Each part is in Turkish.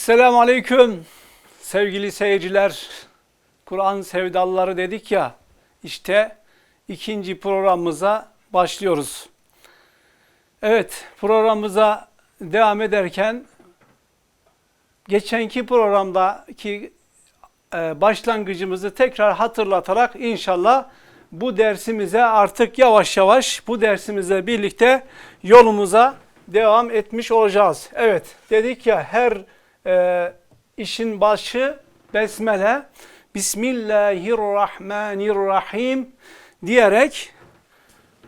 Esselamu Aleyküm sevgili seyirciler. Kur'an sevdalıları dedik ya, işte ikinci programımıza başlıyoruz. Evet, programımıza devam ederken geçenki programdaki e, başlangıcımızı tekrar hatırlatarak inşallah bu dersimize artık yavaş yavaş bu dersimizle birlikte yolumuza devam etmiş olacağız. Evet dedik ya her e, işin başı besmele Bismillahirrahmanirrahim diyerek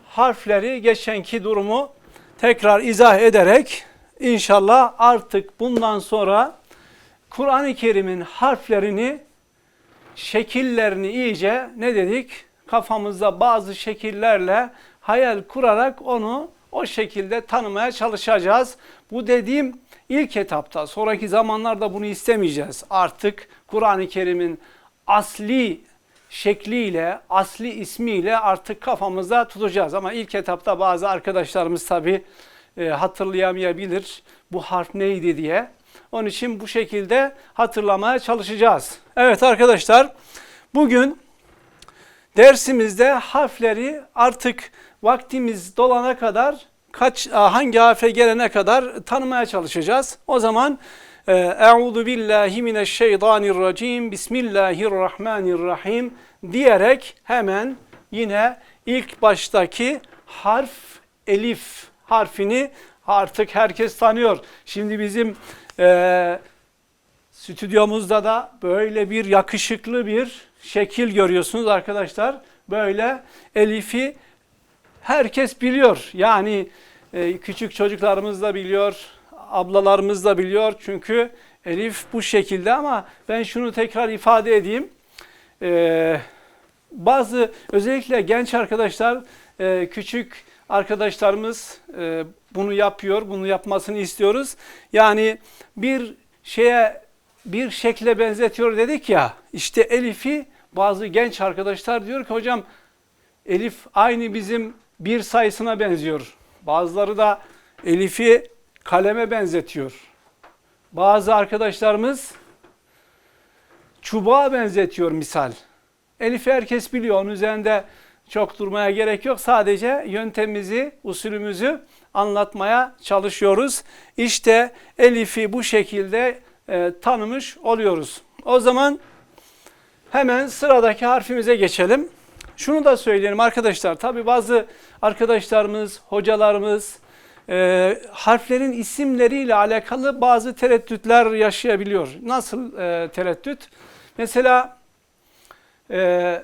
harfleri geçenki durumu tekrar izah ederek inşallah artık bundan sonra Kur'an-ı Kerim'in harflerini şekillerini iyice ne dedik? Kafamızda bazı şekillerle hayal kurarak onu o şekilde tanımaya çalışacağız. Bu dediğim ilk etapta. Sonraki zamanlarda bunu istemeyeceğiz. Artık Kur'an-ı Kerim'in asli şekliyle, asli ismiyle artık kafamızda tutacağız. Ama ilk etapta bazı arkadaşlarımız tabi e, hatırlayamayabilir bu harf neydi diye. Onun için bu şekilde hatırlamaya çalışacağız. Evet arkadaşlar bugün dersimizde harfleri artık vaktimiz dolana kadar kaç hangi harfe gelene kadar tanımaya çalışacağız. O zaman e, Euzu billahi mineşşeytanirracim. Bismillahirrahmanirrahim diyerek hemen yine ilk baştaki harf elif harfini artık herkes tanıyor. Şimdi bizim e, stüdyomuzda da böyle bir yakışıklı bir şekil görüyorsunuz arkadaşlar. Böyle elifi herkes biliyor. Yani e, küçük çocuklarımız da biliyor, ablalarımız da biliyor. Çünkü elif bu şekilde ama ben şunu tekrar ifade edeyim. E, bazı özellikle genç arkadaşlar, e, küçük arkadaşlarımız e, bunu yapıyor, bunu yapmasını istiyoruz. Yani bir şeye, bir şekle benzetiyor dedik ya, işte Elif'i bazı genç arkadaşlar diyor ki hocam Elif aynı bizim bir sayısına benziyor. Bazıları da Elif'i kaleme benzetiyor. Bazı arkadaşlarımız çubuğa benzetiyor misal. Elif'i herkes biliyor. Onun üzerinde çok durmaya gerek yok. Sadece yöntemimizi, usulümüzü anlatmaya çalışıyoruz. İşte Elif'i bu şekilde e, tanımış oluyoruz. O zaman hemen sıradaki harfimize geçelim. Şunu da söyleyelim arkadaşlar. Tabi bazı arkadaşlarımız, hocalarımız e, harflerin isimleriyle alakalı bazı tereddütler yaşayabiliyor. Nasıl e, tereddüt? Mesela e,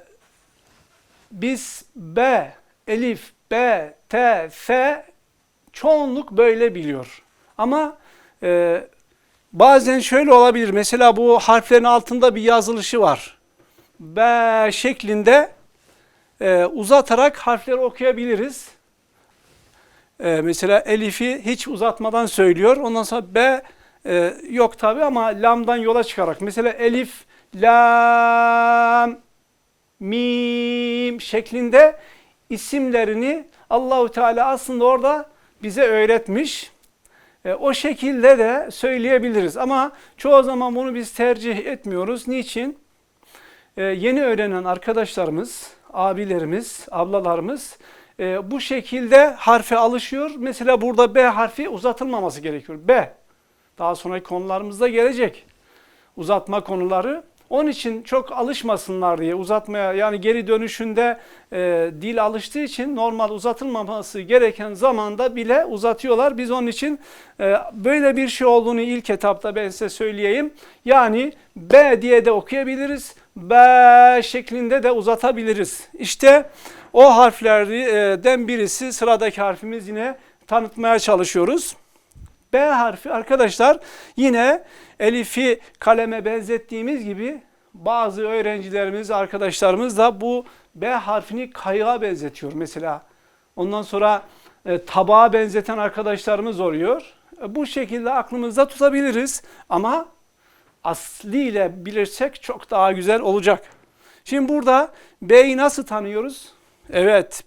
biz B, Elif, B, T, F çoğunluk böyle biliyor. Ama e, bazen şöyle olabilir. Mesela bu harflerin altında bir yazılışı var. B şeklinde e, uzatarak harfleri okuyabiliriz. E, mesela Elif'i hiç uzatmadan söylüyor. Ondan sonra B e, yok tabi ama lamdan yola çıkarak. Mesela Elif, lam, mim şeklinde isimlerini Allahu Teala aslında orada bize öğretmiş. E, o şekilde de söyleyebiliriz ama çoğu zaman bunu biz tercih etmiyoruz. Niçin? E, yeni öğrenen arkadaşlarımız, abilerimiz, ablalarımız e, bu şekilde harfe alışıyor. Mesela burada B harfi uzatılmaması gerekiyor. B. Daha sonraki konularımızda gelecek. Uzatma konuları. Onun için çok alışmasınlar diye uzatmaya yani geri dönüşünde e, dil alıştığı için normal uzatılmaması gereken zamanda bile uzatıyorlar. Biz onun için e, böyle bir şey olduğunu ilk etapta ben size söyleyeyim. Yani B diye de okuyabiliriz. B şeklinde de uzatabiliriz. İşte o harflerden birisi sıradaki harfimiz yine tanıtmaya çalışıyoruz. B harfi arkadaşlar yine elifi kaleme benzettiğimiz gibi bazı öğrencilerimiz, arkadaşlarımız da bu B harfini kayığa benzetiyor mesela. Ondan sonra e, tabağa benzeten arkadaşlarımız oluyor. E, bu şekilde aklımızda tutabiliriz ama asliyle bilirsek çok daha güzel olacak. Şimdi burada B'yi nasıl tanıyoruz? Evet,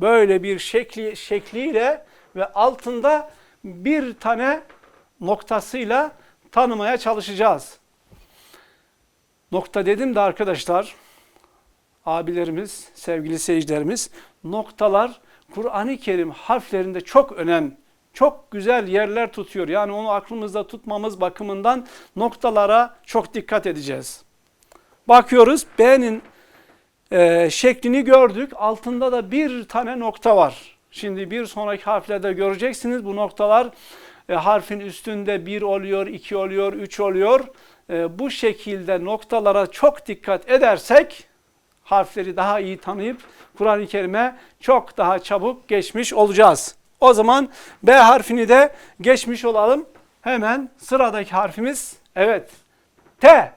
böyle bir şekli şekliyle ve altında bir tane noktasıyla tanımaya çalışacağız. Nokta dedim de arkadaşlar, abilerimiz, sevgili seyircilerimiz, noktalar Kur'an-ı Kerim harflerinde çok önem, çok güzel yerler tutuyor. Yani onu aklımızda tutmamız bakımından noktalara çok dikkat edeceğiz. Bakıyoruz B'nin e, şeklini gördük. Altında da bir tane nokta var. Şimdi bir sonraki harflerde göreceksiniz. Bu noktalar e, harfin üstünde bir oluyor, iki oluyor, üç oluyor. E, bu şekilde noktalara çok dikkat edersek harfleri daha iyi tanıyıp Kur'an-ı Kerim'e çok daha çabuk geçmiş olacağız. O zaman B harfini de geçmiş olalım. Hemen sıradaki harfimiz evet T.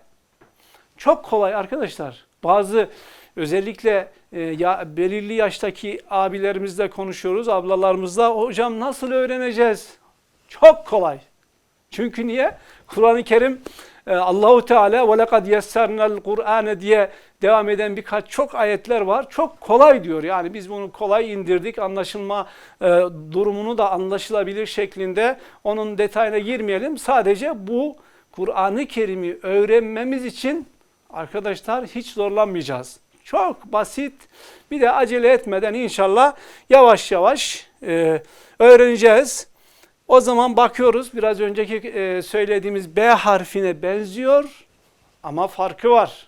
Çok kolay arkadaşlar. Bazı özellikle e, ya, belirli yaştaki abilerimizle konuşuyoruz, ablalarımızla. Hocam nasıl öğreneceğiz? Çok kolay. Çünkü niye? Kur'an-ı Kerim Allahu Teala ve lekad yessernel Kur'ane diye devam eden birkaç çok ayetler var. Çok kolay diyor. Yani biz bunu kolay indirdik. Anlaşılma e, durumunu da anlaşılabilir şeklinde onun detayına girmeyelim. Sadece bu Kur'an-ı Kerim'i öğrenmemiz için arkadaşlar hiç zorlanmayacağız. Çok basit. Bir de acele etmeden inşallah yavaş yavaş e, öğreneceğiz. O zaman bakıyoruz biraz önceki e, söylediğimiz B harfine benziyor ama farkı var.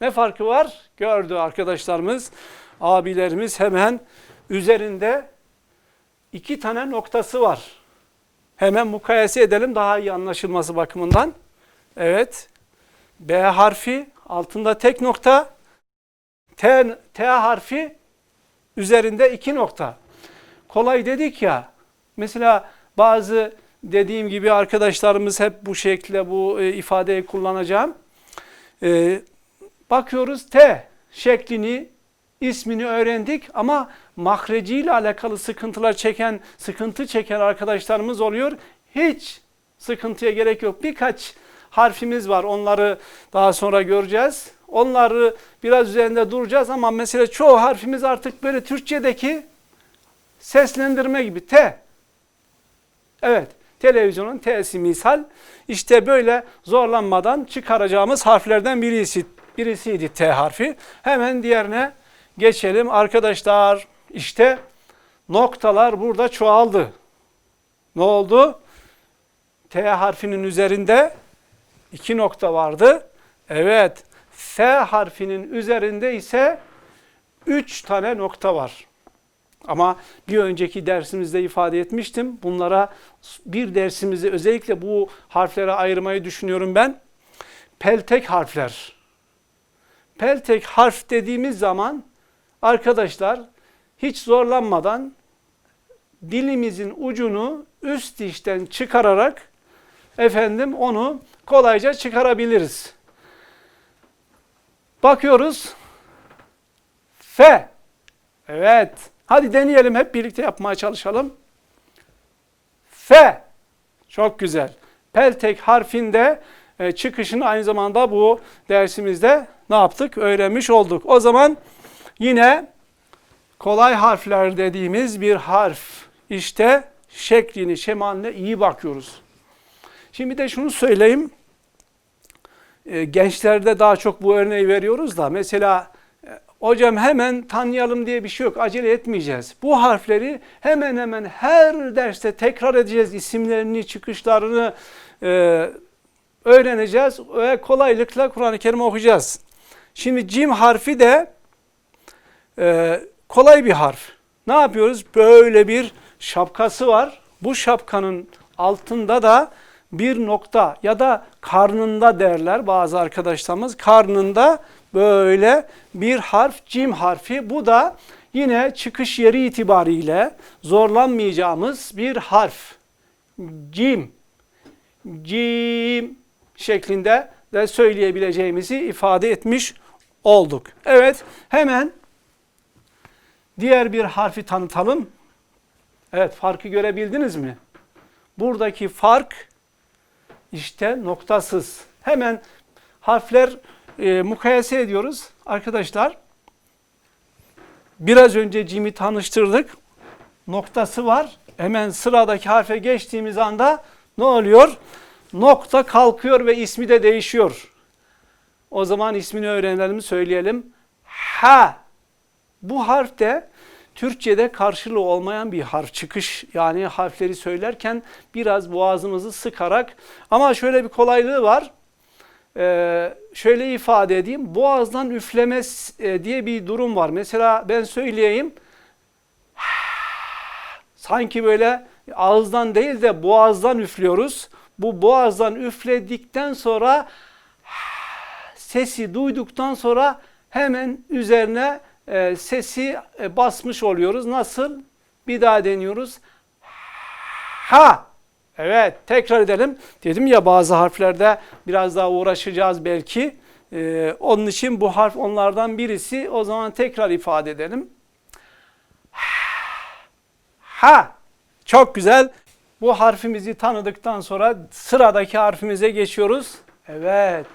Ne farkı var? Gördü arkadaşlarımız, abilerimiz hemen üzerinde iki tane noktası var. Hemen mukayese edelim daha iyi anlaşılması bakımından. Evet. B harfi altında tek nokta. T, T harfi üzerinde iki nokta. Kolay dedik ya. Mesela bazı dediğim gibi arkadaşlarımız hep bu şekilde bu e, ifadeyi kullanacağım. E, bakıyoruz T şeklini, ismini öğrendik ama mahreciyle alakalı sıkıntılar çeken, sıkıntı çeken arkadaşlarımız oluyor. Hiç sıkıntıya gerek yok. Birkaç harfimiz var. Onları daha sonra göreceğiz. Onları biraz üzerinde duracağız ama mesela çoğu harfimiz artık böyle Türkçedeki seslendirme gibi T. Evet, televizyonun T'si misal. İşte böyle zorlanmadan çıkaracağımız harflerden birisi, birisiydi T harfi. Hemen diğerine geçelim arkadaşlar. İşte noktalar burada çoğaldı. Ne oldu? T harfinin üzerinde iki nokta vardı. Evet, F harfinin üzerinde ise üç tane nokta var. Ama bir önceki dersimizde ifade etmiştim. Bunlara bir dersimizi özellikle bu harflere ayırmayı düşünüyorum ben. Peltek harfler. Peltek harf dediğimiz zaman arkadaşlar hiç zorlanmadan dilimizin ucunu üst dişten çıkararak efendim onu kolayca çıkarabiliriz. Bakıyoruz. F. Evet. Hadi deneyelim hep birlikte yapmaya çalışalım. F. Çok güzel. Peltek harfinde e, çıkışını aynı zamanda bu dersimizde ne yaptık? Öğrenmiş olduk. O zaman yine kolay harfler dediğimiz bir harf. İşte şeklini, şemaline iyi bakıyoruz. Şimdi de şunu söyleyeyim. E, gençlerde daha çok bu örneği veriyoruz da mesela Hocam hemen tanıyalım diye bir şey yok. Acele etmeyeceğiz. Bu harfleri hemen hemen her derste tekrar edeceğiz. İsimlerini, çıkışlarını e, öğreneceğiz ve kolaylıkla Kur'an-ı Kerim okuyacağız. Şimdi cim harfi de e, kolay bir harf. Ne yapıyoruz? Böyle bir şapkası var. Bu şapkanın altında da bir nokta ya da karnında derler bazı arkadaşlarımız. Karnında böyle bir harf cim harfi. Bu da yine çıkış yeri itibariyle zorlanmayacağımız bir harf. Cim. Cim şeklinde de söyleyebileceğimizi ifade etmiş olduk. Evet hemen diğer bir harfi tanıtalım. Evet farkı görebildiniz mi? Buradaki fark işte noktasız. Hemen harfler e, mukayese ediyoruz. Arkadaşlar biraz önce cimi tanıştırdık. Noktası var. Hemen sıradaki harfe geçtiğimiz anda ne oluyor? nokta kalkıyor ve ismi de değişiyor. O zaman ismini öğrenelim, söyleyelim. Ha. Bu harf de Türkçe'de karşılığı olmayan bir harf. Çıkış yani harfleri söylerken biraz boğazımızı sıkarak ama şöyle bir kolaylığı var. Ee, şöyle ifade edeyim. Boğazdan üfleme e, diye bir durum var. Mesela ben söyleyeyim. Sanki böyle ağızdan değil de boğazdan üflüyoruz. Bu boğazdan üfledikten sonra sesi duyduktan sonra hemen üzerine e, sesi e, basmış oluyoruz. Nasıl? Bir daha deniyoruz. Ha. Evet tekrar edelim. Dedim ya bazı harflerde biraz daha uğraşacağız belki. Ee, onun için bu harf onlardan birisi. O zaman tekrar ifade edelim. Ha. Çok güzel. Bu harfimizi tanıdıktan sonra sıradaki harfimize geçiyoruz. Evet.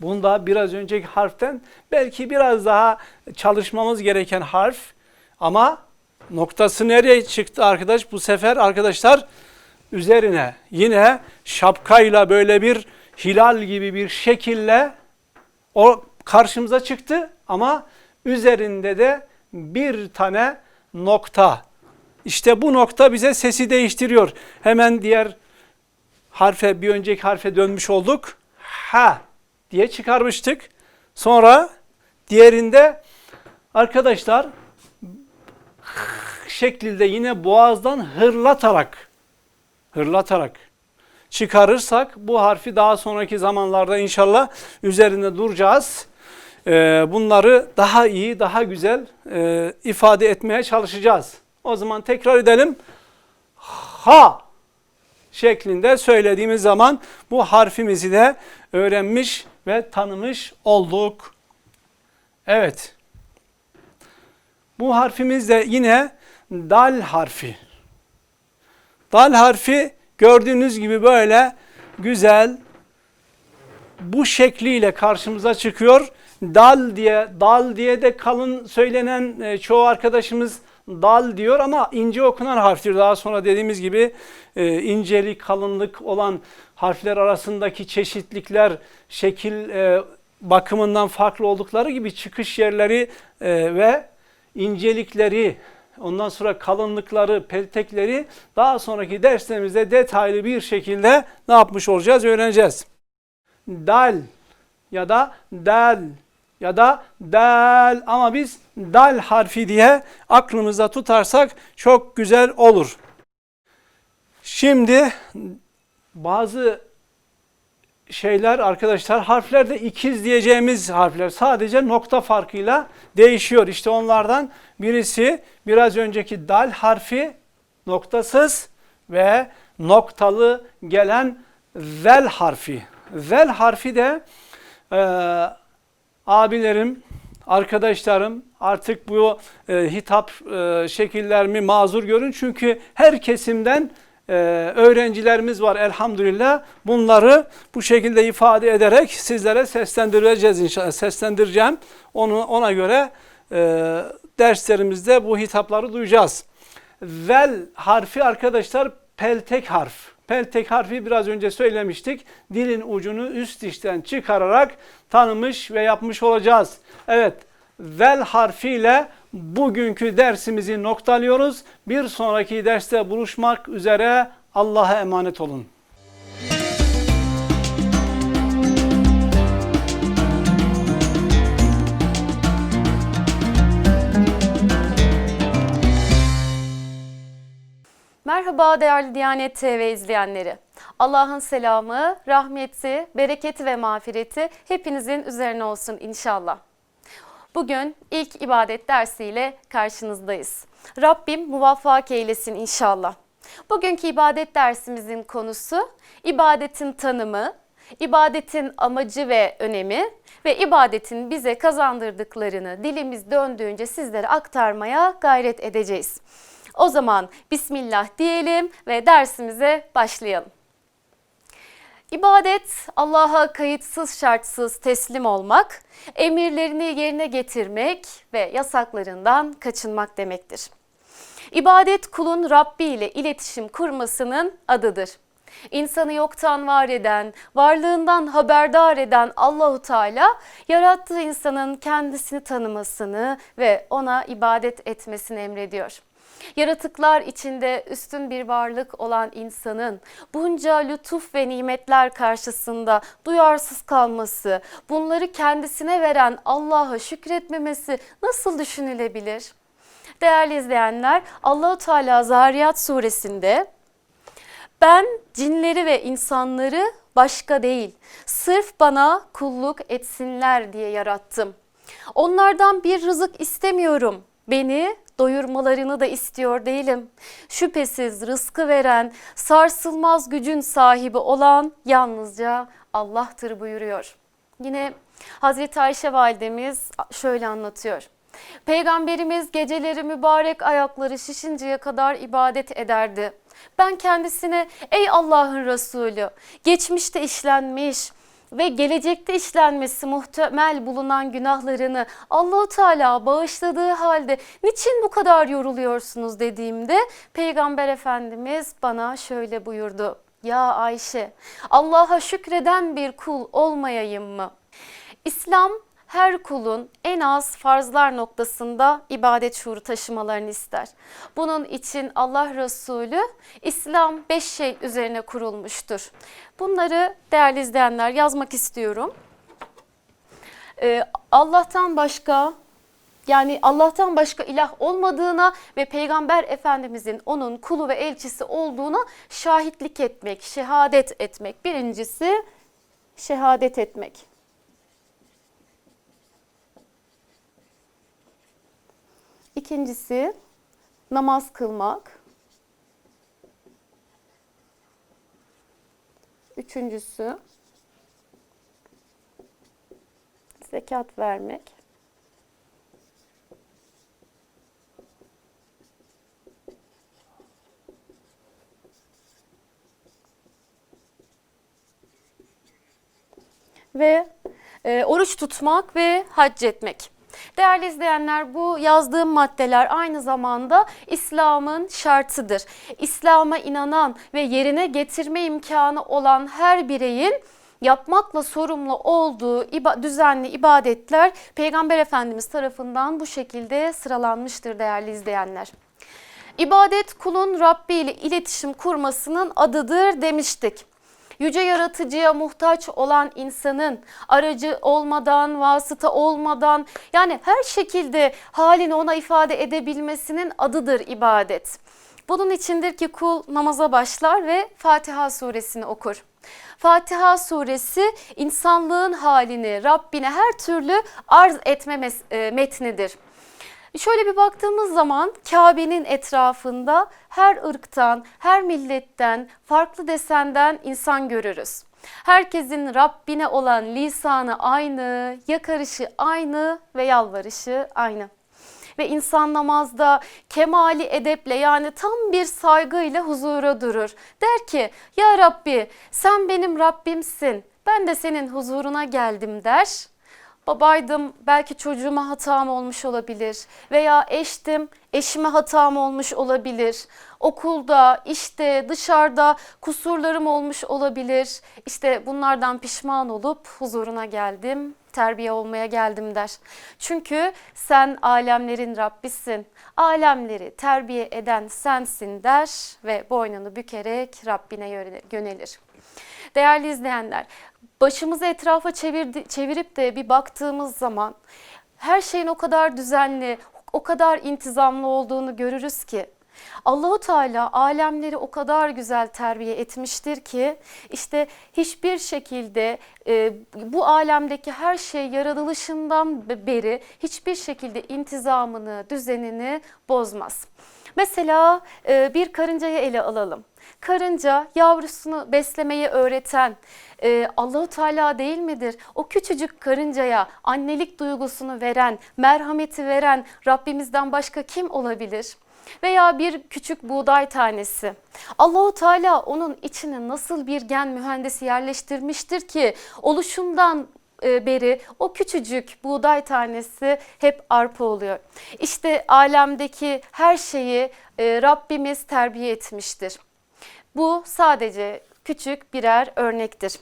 Bunda biraz önceki harften belki biraz daha çalışmamız gereken harf. Ama noktası nereye çıktı arkadaş? Bu sefer arkadaşlar üzerine yine şapkayla böyle bir hilal gibi bir şekille o karşımıza çıktı ama üzerinde de bir tane nokta. İşte bu nokta bize sesi değiştiriyor. Hemen diğer harfe bir önceki harfe dönmüş olduk. Ha diye çıkarmıştık. Sonra diğerinde arkadaşlar şeklinde yine boğazdan hırlatarak hırlatarak çıkarırsak bu harfi daha sonraki zamanlarda inşallah üzerinde duracağız. Ee, bunları daha iyi, daha güzel e, ifade etmeye çalışacağız. O zaman tekrar edelim. Ha şeklinde söylediğimiz zaman bu harfimizi de öğrenmiş ve tanımış olduk. Evet. Bu harfimiz de yine dal harfi. Dal harfi gördüğünüz gibi böyle güzel bu şekliyle karşımıza çıkıyor. Dal diye dal diye de kalın söylenen e, çoğu arkadaşımız dal diyor ama ince okunan harftir. Daha sonra dediğimiz gibi e, incelik, kalınlık olan harfler arasındaki çeşitlikler, şekil e, bakımından farklı oldukları gibi çıkış yerleri ve incelikleri, ondan sonra kalınlıkları, peltekleri daha sonraki derslerimizde detaylı bir şekilde ne yapmış olacağız, öğreneceğiz. Dal ya da dal ya da dal ama biz dal harfi diye aklımızda tutarsak çok güzel olur. Şimdi bazı şeyler arkadaşlar harflerde ikiz diyeceğimiz harfler sadece nokta farkıyla değişiyor. İşte onlardan birisi biraz önceki dal harfi noktasız ve noktalı gelen zel harfi. Zel harfi de e, abilerim, arkadaşlarım artık bu e, hitap e, şekillerimi mazur görün. Çünkü her kesimden e, öğrencilerimiz var elhamdülillah. Bunları bu şekilde ifade ederek sizlere seslendireceğiz inşallah. Seslendireceğim. Onu ona göre e, derslerimizde bu hitapları duyacağız. Vel harfi arkadaşlar peltek harf. Peltek harfi biraz önce söylemiştik. Dilin ucunu üst dişten çıkararak tanımış ve yapmış olacağız. Evet, vel harfiyle bugünkü dersimizi noktalıyoruz. Bir sonraki derste buluşmak üzere Allah'a emanet olun. Merhaba değerli Diyanet TV izleyenleri. Allah'ın selamı, rahmeti, bereketi ve mağfireti hepinizin üzerine olsun inşallah. Bugün ilk ibadet dersiyle karşınızdayız. Rabbim muvaffak eylesin inşallah. Bugünkü ibadet dersimizin konusu ibadetin tanımı, ibadetin amacı ve önemi ve ibadetin bize kazandırdıklarını dilimiz döndüğünce sizlere aktarmaya gayret edeceğiz. O zaman Bismillah diyelim ve dersimize başlayalım. İbadet Allah'a kayıtsız şartsız teslim olmak, emirlerini yerine getirmek ve yasaklarından kaçınmak demektir. İbadet kulun Rabbi ile iletişim kurmasının adıdır. İnsanı yoktan var eden, varlığından haberdar eden Allahu Teala yarattığı insanın kendisini tanımasını ve ona ibadet etmesini emrediyor. Yaratıklar içinde üstün bir varlık olan insanın bunca lütuf ve nimetler karşısında duyarsız kalması, bunları kendisine veren Allah'a şükretmemesi nasıl düşünülebilir? Değerli izleyenler, Allahu Teala Zariyat suresinde ben cinleri ve insanları başka değil, sırf bana kulluk etsinler diye yarattım. Onlardan bir rızık istemiyorum. Beni doyurmalarını da istiyor değilim. Şüphesiz rızkı veren, sarsılmaz gücün sahibi olan yalnızca Allah'tır buyuruyor. Yine Hazreti Ayşe validemiz şöyle anlatıyor. Peygamberimiz geceleri mübarek ayakları şişinceye kadar ibadet ederdi. Ben kendisine ey Allah'ın Resulü geçmişte işlenmiş ve gelecekte işlenmesi muhtemel bulunan günahlarını Allahu Teala bağışladığı halde niçin bu kadar yoruluyorsunuz dediğimde Peygamber Efendimiz bana şöyle buyurdu. Ya Ayşe Allah'a şükreden bir kul olmayayım mı? İslam her kulun en az farzlar noktasında ibadet şuuru taşımalarını ister. Bunun için Allah Resulü İslam beş şey üzerine kurulmuştur. Bunları değerli izleyenler yazmak istiyorum. Ee, Allah'tan başka yani Allah'tan başka ilah olmadığına ve Peygamber Efendimizin onun kulu ve elçisi olduğuna şahitlik etmek, şehadet etmek. Birincisi şehadet etmek. İkincisi namaz kılmak. Üçüncüsü zekat vermek. Ve e, oruç tutmak ve hac etmek. Değerli izleyenler bu yazdığım maddeler aynı zamanda İslam'ın şartıdır. İslam'a inanan ve yerine getirme imkanı olan her bireyin yapmakla sorumlu olduğu düzenli ibadetler Peygamber Efendimiz tarafından bu şekilde sıralanmıştır değerli izleyenler. İbadet kulun Rabbi ile iletişim kurmasının adıdır demiştik. Yüce yaratıcıya muhtaç olan insanın aracı olmadan, vasıta olmadan yani her şekilde halini ona ifade edebilmesinin adıdır ibadet. Bunun içindir ki kul namaza başlar ve Fatiha suresini okur. Fatiha suresi insanlığın halini Rabbine her türlü arz etme e, metnidir. Şöyle bir baktığımız zaman Kabe'nin etrafında her ırktan, her milletten, farklı desenden insan görürüz. Herkesin Rabbine olan lisanı aynı, yakarışı aynı ve yalvarışı aynı. Ve insan namazda kemali edeple yani tam bir saygıyla huzura durur. Der ki ya Rabbi sen benim Rabbimsin ben de senin huzuruna geldim der babaydım belki çocuğuma hatam olmuş olabilir veya eştim eşime hatam olmuş olabilir. Okulda, işte, dışarıda kusurlarım olmuş olabilir. İşte bunlardan pişman olup huzuruna geldim, terbiye olmaya geldim der. Çünkü sen alemlerin Rabbisin. Alemleri terbiye eden sensin der ve boynunu bükerek Rabbine yönelir. Değerli izleyenler, başımızı etrafa çevirdi, çevirip de bir baktığımız zaman her şeyin o kadar düzenli, o kadar intizamlı olduğunu görürüz ki Allahu Teala alemleri o kadar güzel terbiye etmiştir ki işte hiçbir şekilde e, bu alemdeki her şey yaratılışından beri hiçbir şekilde intizamını, düzenini bozmaz. Mesela e, bir karıncayı ele alalım. Karınca yavrusunu beslemeyi öğreten e, Allahu Teala değil midir? O küçücük karıncaya annelik duygusunu veren, merhameti veren Rabbimizden başka kim olabilir? Veya bir küçük buğday tanesi. Allahu Teala onun içine nasıl bir gen mühendisi yerleştirmiştir ki oluşundan e, beri o küçücük buğday tanesi hep arpa oluyor. İşte alemdeki her şeyi e, Rabbimiz terbiye etmiştir. Bu sadece küçük birer örnektir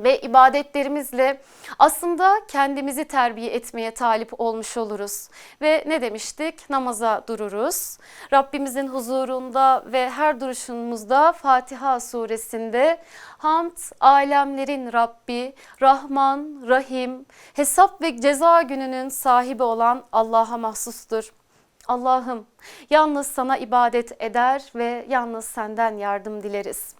ve ibadetlerimizle aslında kendimizi terbiye etmeye talip olmuş oluruz. Ve ne demiştik? Namaza dururuz. Rabbimizin huzurunda ve her duruşumuzda Fatiha suresinde Hamd alemlerin Rabbi, Rahman, Rahim, hesap ve ceza gününün sahibi olan Allah'a mahsustur. Allah'ım yalnız sana ibadet eder ve yalnız senden yardım dileriz.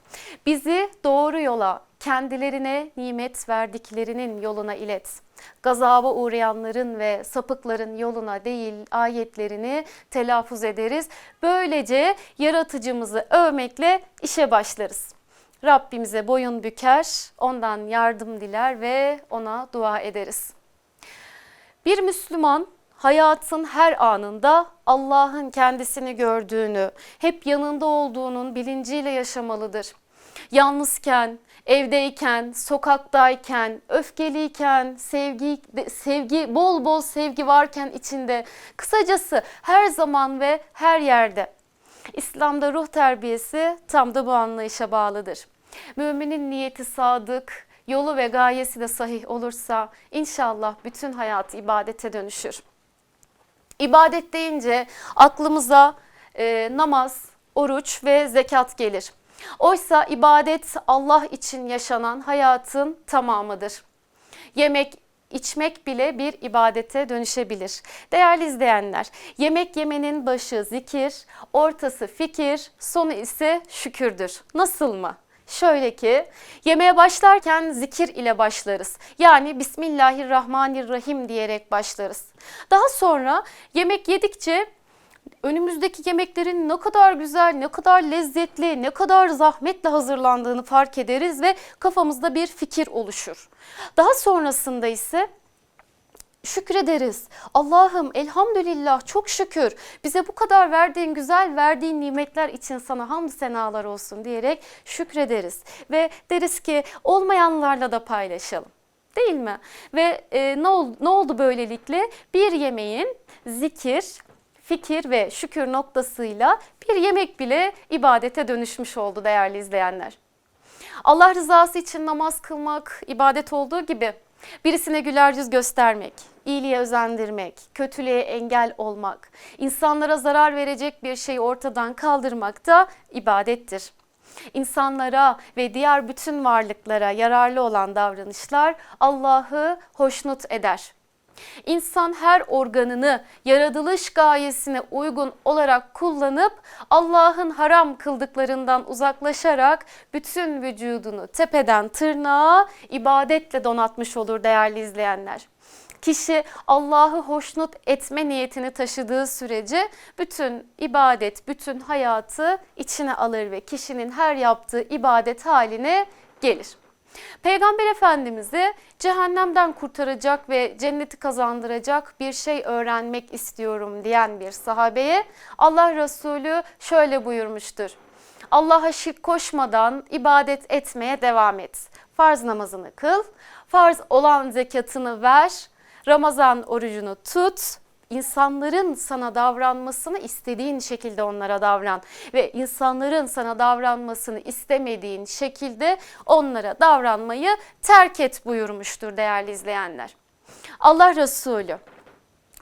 Bizi doğru yola, kendilerine nimet verdiklerinin yoluna ilet. Gazaba uğrayanların ve sapıkların yoluna değil ayetlerini telaffuz ederiz. Böylece yaratıcımızı övmekle işe başlarız. Rabbimize boyun büker, ondan yardım diler ve ona dua ederiz. Bir Müslüman hayatın her anında Allah'ın kendisini gördüğünü, hep yanında olduğunun bilinciyle yaşamalıdır. Yalnızken, evdeyken, sokaktayken, öfkeliyken, sevgi sevgi bol bol sevgi varken içinde, kısacası her zaman ve her yerde. İslam'da ruh terbiyesi tam da bu anlayışa bağlıdır. Müminin niyeti sadık, yolu ve gayesi de sahih olursa inşallah bütün hayat ibadete dönüşür. İbadet deyince aklımıza e, namaz, oruç ve zekat gelir. Oysa ibadet Allah için yaşanan hayatın tamamıdır. Yemek, içmek bile bir ibadete dönüşebilir. Değerli izleyenler, yemek yemenin başı zikir, ortası fikir, sonu ise şükürdür. Nasıl mı? Şöyle ki yemeğe başlarken zikir ile başlarız. Yani Bismillahirrahmanirrahim diyerek başlarız. Daha sonra yemek yedikçe önümüzdeki yemeklerin ne kadar güzel, ne kadar lezzetli, ne kadar zahmetle hazırlandığını fark ederiz ve kafamızda bir fikir oluşur. Daha sonrasında ise şükrederiz. Allah'ım elhamdülillah çok şükür bize bu kadar verdiğin güzel verdiğin nimetler için sana hamd senalar olsun diyerek şükrederiz. Ve deriz ki olmayanlarla da paylaşalım. Değil mi? Ve e, ne, oldu, ne oldu böylelikle? Bir yemeğin zikir, fikir ve şükür noktasıyla bir yemek bile ibadete dönüşmüş oldu değerli izleyenler. Allah rızası için namaz kılmak ibadet olduğu gibi birisine güler yüz göstermek, iyiliğe özendirmek, kötülüğe engel olmak, insanlara zarar verecek bir şeyi ortadan kaldırmak da ibadettir. İnsanlara ve diğer bütün varlıklara yararlı olan davranışlar Allah'ı hoşnut eder. İnsan her organını yaratılış gayesine uygun olarak kullanıp Allah'ın haram kıldıklarından uzaklaşarak bütün vücudunu tepeden tırnağa ibadetle donatmış olur değerli izleyenler. Kişi Allah'ı hoşnut etme niyetini taşıdığı sürece bütün ibadet, bütün hayatı içine alır ve kişinin her yaptığı ibadet haline gelir. Peygamber Efendimiz'i cehennemden kurtaracak ve cenneti kazandıracak bir şey öğrenmek istiyorum diyen bir sahabeye Allah Resulü şöyle buyurmuştur. Allah'a şirk koşmadan ibadet etmeye devam et. Farz namazını kıl, farz olan zekatını ver, Ramazan orucunu tut, insanların sana davranmasını istediğin şekilde onlara davran ve insanların sana davranmasını istemediğin şekilde onlara davranmayı terk et buyurmuştur değerli izleyenler. Allah Resulü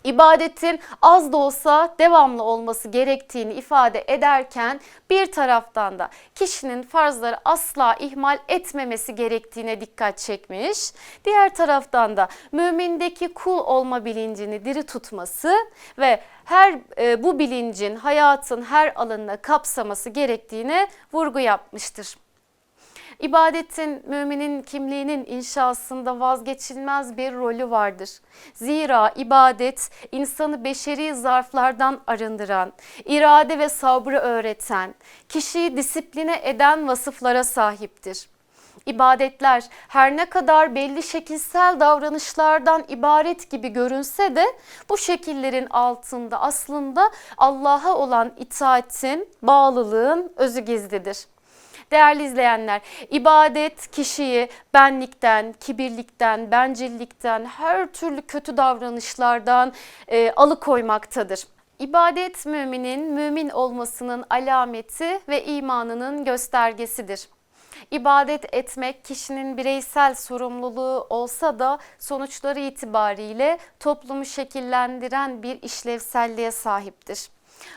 ibadetin az da olsa devamlı olması gerektiğini ifade ederken bir taraftan da kişinin farzları asla ihmal etmemesi gerektiğine dikkat çekmiş. Diğer taraftan da mümindeki kul olma bilincini diri tutması ve her e, bu bilincin hayatın her alanına kapsaması gerektiğine vurgu yapmıştır. İbadetin müminin kimliğinin inşasında vazgeçilmez bir rolü vardır. Zira ibadet insanı beşeri zarflardan arındıran, irade ve sabrı öğreten, kişiyi disipline eden vasıflara sahiptir. İbadetler her ne kadar belli şekilsel davranışlardan ibaret gibi görünse de bu şekillerin altında aslında Allah'a olan itaatin, bağlılığın özü gizlidir. Değerli izleyenler, ibadet kişiyi benlikten, kibirlikten, bencillikten, her türlü kötü davranışlardan e, alıkoymaktadır. İbadet müminin mümin olmasının alameti ve imanının göstergesidir. İbadet etmek kişinin bireysel sorumluluğu olsa da sonuçları itibariyle toplumu şekillendiren bir işlevselliğe sahiptir.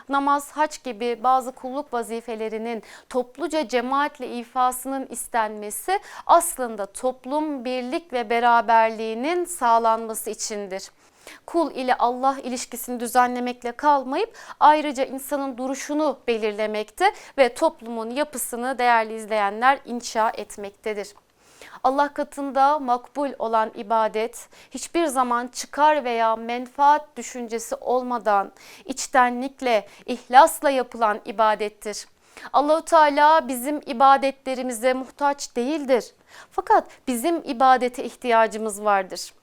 Namaz, haç gibi bazı kulluk vazifelerinin topluca cemaatle ifasının istenmesi aslında toplum birlik ve beraberliğinin sağlanması içindir. Kul ile Allah ilişkisini düzenlemekle kalmayıp ayrıca insanın duruşunu belirlemekte ve toplumun yapısını değerli izleyenler inşa etmektedir. Allah katında makbul olan ibadet hiçbir zaman çıkar veya menfaat düşüncesi olmadan içtenlikle, ihlasla yapılan ibadettir. Allahu Teala bizim ibadetlerimize muhtaç değildir. Fakat bizim ibadete ihtiyacımız vardır.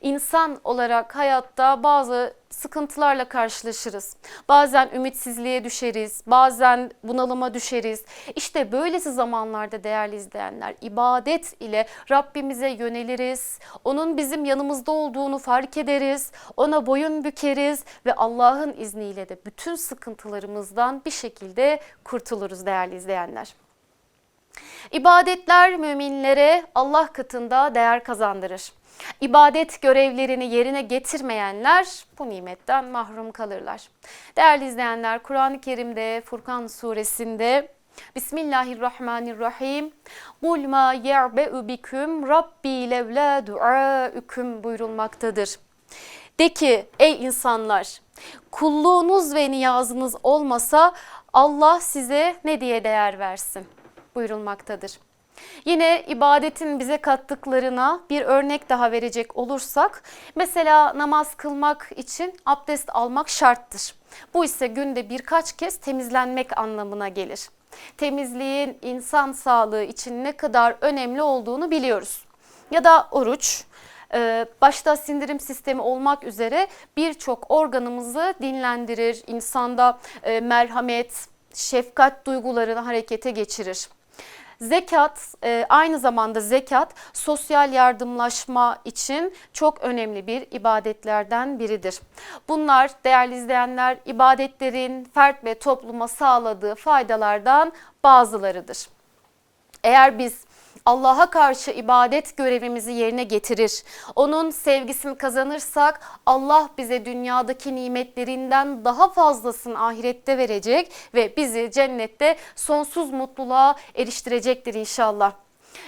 İnsan olarak hayatta bazı sıkıntılarla karşılaşırız. Bazen ümitsizliğe düşeriz, bazen bunalıma düşeriz. İşte böylesi zamanlarda değerli izleyenler ibadet ile Rabbimize yöneliriz. Onun bizim yanımızda olduğunu fark ederiz. Ona boyun bükeriz ve Allah'ın izniyle de bütün sıkıntılarımızdan bir şekilde kurtuluruz değerli izleyenler. İbadetler müminlere Allah katında değer kazandırır. İbadet görevlerini yerine getirmeyenler bu nimetten mahrum kalırlar. Değerli izleyenler Kur'an-ı Kerim'de Furkan suresinde Bismillahirrahmanirrahim. Kul ma ye'be'u biküm rabbi levla duaüküm buyurulmaktadır. De ki ey insanlar kulluğunuz ve niyazınız olmasa Allah size ne diye değer versin buyurulmaktadır. Yine ibadetin bize kattıklarına bir örnek daha verecek olursak, mesela namaz kılmak için abdest almak şarttır. Bu ise günde birkaç kez temizlenmek anlamına gelir. Temizliğin insan sağlığı için ne kadar önemli olduğunu biliyoruz. Ya da oruç, e, başta sindirim sistemi olmak üzere birçok organımızı dinlendirir, insanda e, merhamet, şefkat duygularını harekete geçirir. Zekat e, aynı zamanda zekat sosyal yardımlaşma için çok önemli bir ibadetlerden biridir. Bunlar değerli izleyenler ibadetlerin fert ve topluma sağladığı faydalardan bazılarıdır. Eğer biz Allah'a karşı ibadet görevimizi yerine getirir. Onun sevgisini kazanırsak Allah bize dünyadaki nimetlerinden daha fazlasını ahirette verecek ve bizi cennette sonsuz mutluluğa eriştirecektir inşallah.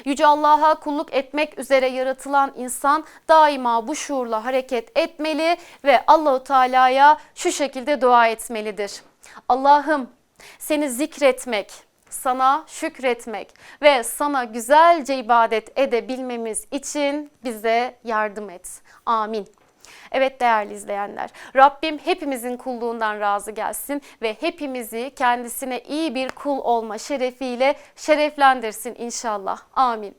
Yüce Allah'a kulluk etmek üzere yaratılan insan daima bu şuurla hareket etmeli ve Allahu Teala'ya şu şekilde dua etmelidir. Allah'ım seni zikretmek, sana şükretmek ve sana güzelce ibadet edebilmemiz için bize yardım et. Amin. Evet değerli izleyenler, Rabbim hepimizin kulluğundan razı gelsin ve hepimizi kendisine iyi bir kul olma şerefiyle şereflendirsin inşallah. Amin.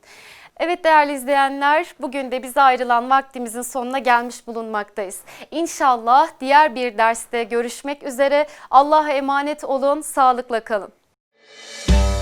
Evet değerli izleyenler, bugün de bize ayrılan vaktimizin sonuna gelmiş bulunmaktayız. İnşallah diğer bir derste görüşmek üzere. Allah'a emanet olun, sağlıkla kalın. Thank you.